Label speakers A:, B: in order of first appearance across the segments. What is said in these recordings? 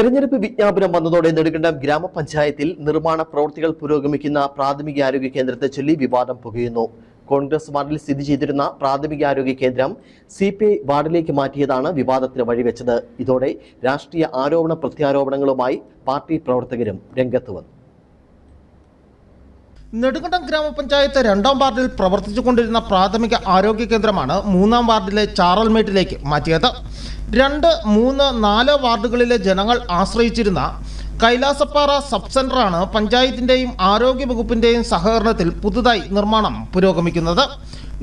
A: തെരഞ്ഞെടുപ്പ് വിജ്ഞാപനം വന്നതോടെ നെടുങ്കണ്ടം ഗ്രാമപഞ്ചായത്തിൽ നിർമ്മാണ പ്രവൃത്തികൾ പുരോഗമിക്കുന്ന പ്രാഥമിക ആരോഗ്യ കേന്ദ്രത്തെ ചൊല്ലി വിവാദം പുകയുന്നു. കോൺഗ്രസ് വാർഡിൽ സ്ഥിതി ചെയ്തിരുന്ന പ്രാഥമിക ആരോഗ്യ കേന്ദ്രം സി പി ഐ വാർഡിലേക്ക് മാറ്റിയതാണ് വിവാദത്തിന് വഴിവെച്ചത്. ഇതോടെ രാഷ്ട്രീയ ആരോപണ പ്രത്യാരോപണങ്ങളുമായി പാർട്ടി പ്രവർത്തകരും രംഗത്ത് വന്നു.
B: നെടുങ്കണ്ടം ഗ്രാമപഞ്ചായത്ത് രണ്ടാം വാർഡിൽ പ്രവർത്തിച്ചുകൊണ്ടിരുന്ന പ്രാഥമിക ആരോഗ്യ കേന്ദ്രമാണ് മൂന്നാം വാർഡിലെ ചാറൽമേട്ടിലേക്ക് മാറ്റിയത്. രണ്ട് മൂന്ന് നാല് വാർഡുകളിലെ ജനങ്ങൾ ആശ്രയിച്ചിരുന്ന കൈലാസപ്പാറ സബ് സെന്ററാണ് പഞ്ചായത്തിന്റെയും ആരോഗ്യ വകുപ്പിന്റെയും സഹകരണത്തിൽ പുതുതായി നിർമ്മാണം പുരോഗമിക്കുന്നത്.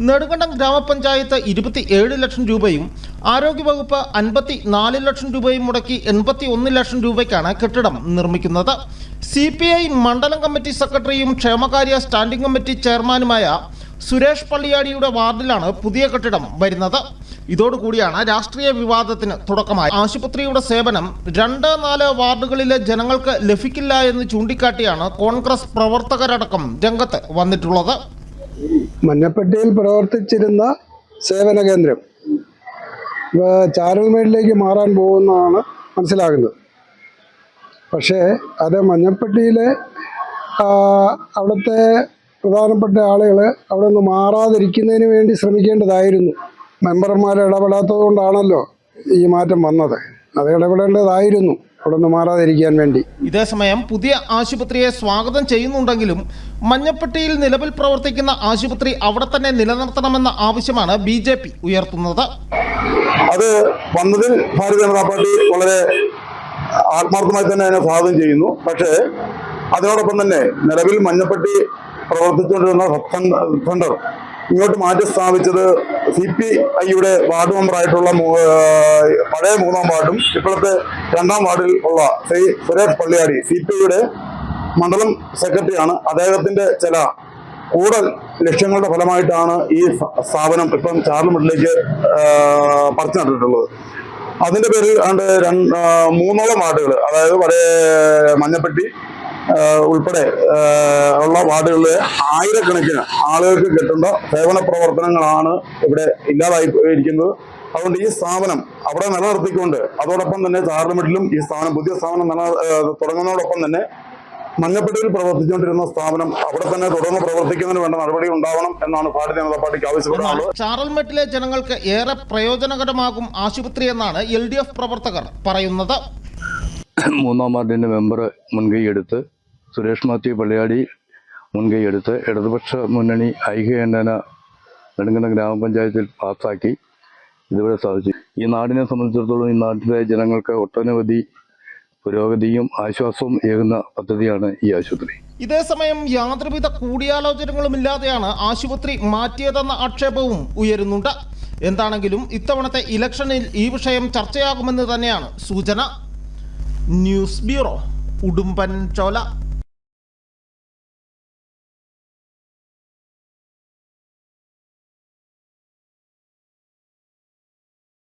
B: നെടുങ്കണ്ടം ഗ്രാമപഞ്ചായത്ത് ഇരുപത്തി ഏഴ് ലക്ഷം രൂപയും ആരോഗ്യവകുപ്പ് അൻപത്തി നാല് ലക്ഷം രൂപയും മുടക്കി എൺപത്തി ഒന്ന് ലക്ഷം രൂപയ്ക്കാണ് കെട്ടിടം നിർമ്മിക്കുന്നത്. സി പി ഐ മണ്ഡലം കമ്മിറ്റി സെക്രട്ടറിയും ക്ഷേമകാര്യ സ്റ്റാൻഡിംഗ് കമ്മിറ്റി ചെയർമാനുമായ സുരേഷ് പള്ളിയാടിയുടെ വാർഡിലാണ് പുതിയ കെട്ടിടം വരുന്നത്. ഇതോടുകൂടിയാണ് രാഷ്ട്രീയ വിവാദത്തിന് തുടക്കമായി. ആശുപത്രിയുടെ സേവനം രണ്ട് നാല് വാർഡുകളിലെ ജനങ്ങൾക്ക് ലഭിക്കില്ല എന്ന് ചൂണ്ടിക്കാട്ടിയാണ് കോൺഗ്രസ് പ്രവർത്തകരടക്കം രംഗത്ത് വന്നിട്ടുള്ളത്.
C: മഞ്ഞപ്പെട്ടിയിൽ പ്രവർത്തിച്ചിരുന്ന സേവന കേന്ദ്രം ചാരൽമേടിലേക്ക് മാറാൻ പോകുന്നതാണ് മനസ്സിലാകുന്നത്. പക്ഷേ അത് മഞ്ഞപ്പെട്ടിയിലെ അവിടുത്തെ പ്രധാനപ്പെട്ട ആളുകൾ അവിടെ നിന്ന് മാറാതിരിക്കുന്നതിന് വേണ്ടി ശ്രമിക്കേണ്ടതായിരുന്നു. മെമ്പർമാർ ഇടപെടാത്തത് കൊണ്ടാണല്ലോ ഈ മാറ്റം വന്നത്. അത് ഇടപെടേണ്ടതായിരുന്നു. അവിടെ നിന്ന് മാറാതിരിക്കാൻ വേണ്ടി.
B: ഇതേസമയം പുതിയ ആശുപത്രിയെ സ്വാഗതം ചെയ്യുന്നുണ്ടെങ്കിലും മഞ്ഞപ്പെട്ടിയിൽ നിലവിൽ പ്രവർത്തിക്കുന്ന ആശുപത്രി അവിടെ തന്നെ നിലനിർത്തണമെന്ന ആവശ്യമാണ് ബി ജെ പി ഉയർത്തുന്നത്.
D: അത് വന്നതിൽ ഭാരതീയ ജനതാ പാർട്ടി വളരെ ആത്മാർത്ഥമായി തന്നെ അതിനെ സ്വാഗതം ചെയ്യുന്നു. പക്ഷേ അതിനോടൊപ്പം തന്നെ നിലവിൽ മഞ്ഞപ്പെട്ടി പ്രവർത്തിച്ചുകൊണ്ടിരുന്ന സെന്റർ ഇങ്ങോട്ട് മാറ്റി സ്ഥാപിച്ചത് സി പി ഐയുടെ വാർഡ് മെമ്പറായിട്ടുള്ള പഴയ മൂന്നാം വാർഡും ഇപ്പോഴത്തെ രണ്ടാം വാർഡിൽ ഉള്ള Shri Suresh Palliyadi C P I മണ്ഡലം സെക്രട്ടറിയാണ് അദ്ദേഹത്തിന്റെ ചില കൂടുതൽ ലക്ഷ്യങ്ങളുടെ ഫലമായിട്ടാണ് ഈ സ്ഥാപനം ഇപ്പം ചാർലുമെട്ടിലേക്ക് പറിച്ചു നട്ടിട്ടുള്ളത് അതിന്റെ പേരിൽ രണ്ട് മൂന്നോളം വാർഡുകൾ അതായത് പഴയ മഞ്ഞപ്പെട്ടി ഉൾപ്പെടെ ഉള്ള വാർഡുകളിലെ ആയിരക്കണക്കിന് ആളുകൾക്ക് കിട്ടേണ്ട സേവന പ്രവർത്തനങ്ങളാണ് ഇവിടെ ഇല്ലാതായി ഇരിക്കുന്നത് അതുകൊണ്ട് ഈ സ്ഥാപനം അവിടെ നിലനിർത്തിക്കൊണ്ട് അതോടൊപ്പം തന്നെ ചാർലുമെട്ടിലും ഈ സ്ഥാപനം പുതിയ സ്ഥാപനം നില തുടങ്ങുന്നതോടൊപ്പം തന്നെ മഞ്ഞപ്പെട്ടിയിൽ പ്രവർത്തിച്ചുകൊണ്ടിരുന്ന സ്ഥാപനം അവിടെ തന്നെ തുടർന്ന് പ്രവർത്തിക്കുന്നതിന് വേണ്ട നടപടി ഉണ്ടാവണം എന്നാണ് ഭാരതീയ ജനതാ പാർട്ടിക്ക് ആവശ്യപ്പെടുന്നത്.
B: ചാറൽമെട്ടിലെ ജനങ്ങൾക്ക് ഏറെ പ്രയോജനകരമാകും ആശുപത്രി എന്നാണ് എൽ ഡി എഫ് പ്രവർത്തകർ പറയുന്നത്.
E: മൂന്നാം വാർഡിന്റെ മെമ്പർ മുൻകൈയെടുത്ത് സുരേഷ് മാത്യു പള്ളിയാടി മുൻകൈയെടുത്ത് ഇടതുപക്ഷ മുന്നണി ഐക്യകണ്ഠന നെടുങ്കണ്ടം ഗ്രാമപഞ്ചായത്തിൽ പാസാക്കി ഇതുവരെ സാധിച്ചു. ഈ നാടിനെ സംബന്ധിച്ചിടത്തോളം ഈ നാട്ടിലെ ജനങ്ങൾക്ക് ഒട്ടനവധി പുരോഗതിയും ആശ്വാസവും ഏകുന്ന പദ്ധതിയാണ് ഈ ആശുപത്രി.
B: ഇതേസമയം യാതൊരുവിധ കൂടിയാലോചനകളുമില്ലാതെയാണ് ആശുപത്രി മാറ്റിയതെന്ന ആക്ഷേപവും ഉയരുന്നുണ്ട്. എന്താണെങ്കിലും ഇത്തവണത്തെ ഇലക്ഷനിൽ ഈ വിഷയം ചർച്ചയാകുമെന്ന് തന്നെയാണ് സൂചന. ന്യൂസ് ബ്യൂറോ ഉടുമ്പൻ ചോല